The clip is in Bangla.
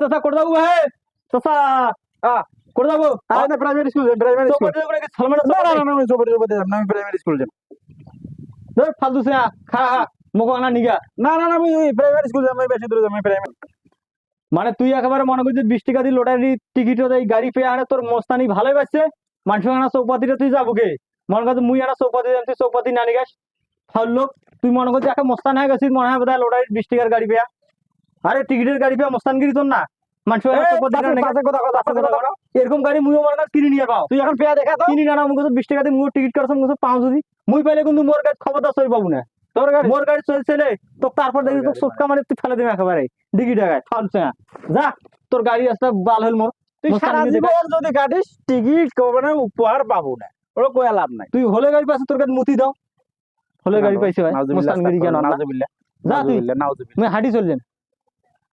চাচা করে যাব হে। চাচা। করে আরে না প্রাইমারি স্কুল প্রাইমারি স্কুল না না না আমি উপরে যাব না আমি প্রাইমারি স্কুল যাব ধর ফালতু সে খা খা মোকো আনা নিগা। না না না আমি প্রাইমারি স্কুল যাব আমি বেশি দূরে যাব আমি প্রাইমারি মানে তুই একেবারে মনে করছিস বিশ টাকা দিয়ে লোটারি টিকিট এই গাড়ি পেয়ে আনে তোর মস্তানি ভালোই পাচ্ছে মানুষ আনা চৌপাতিটা তুই যাব কে মনে করছিস মুই আনা চৌপাতি তুই চৌপাতি না নিগাস ফাউল লোক তুই মনে করছিস একে মস্তান হয়ে গেছিস মনে হয় বোধহয় লোটারি বিশ টাকার গাড়ি পেয়া আরে টিকিটের গাড়ি পেয়া মস্তানগিরি তোর না। মানুষ না। এরকম গাড়ি মুইও মনে কর কিনে নিয়ে পাও। তুই এখন পেয়া দেখা তো। কিনি না না মুখে বিশ টাকা দিয়ে মুখ টিকিট করছ মুখে পাও যদি। মুই পাইলে কিন্তু মোর গাড়ি খবরদার সই পাবো না। তোর গাড়ি? মোর গাড়ি তো তারপর দেখি তোর সোটকা তুই ফেলে দিবি একেবারে ডিগি টাকায় ফাল যা তোর গাড়ি আসতে বাল হল মোর। তুই সারা জীবন যদি কাটিস টিকিট কবে না উপহার পাবো না। ওরা কয়া লাভ নাই। তুই হলে গাড়ি পাইছিস তোর কাছে মুতি দাও। হলে গাড়ি পাইছে ভাই। মুস্তানগিরি কেন? নাউজুবিল্লাহ, যা তুই। নাউজুবিল্লাহ, নাউজুবিল্লাহ। হাঁটি চল যান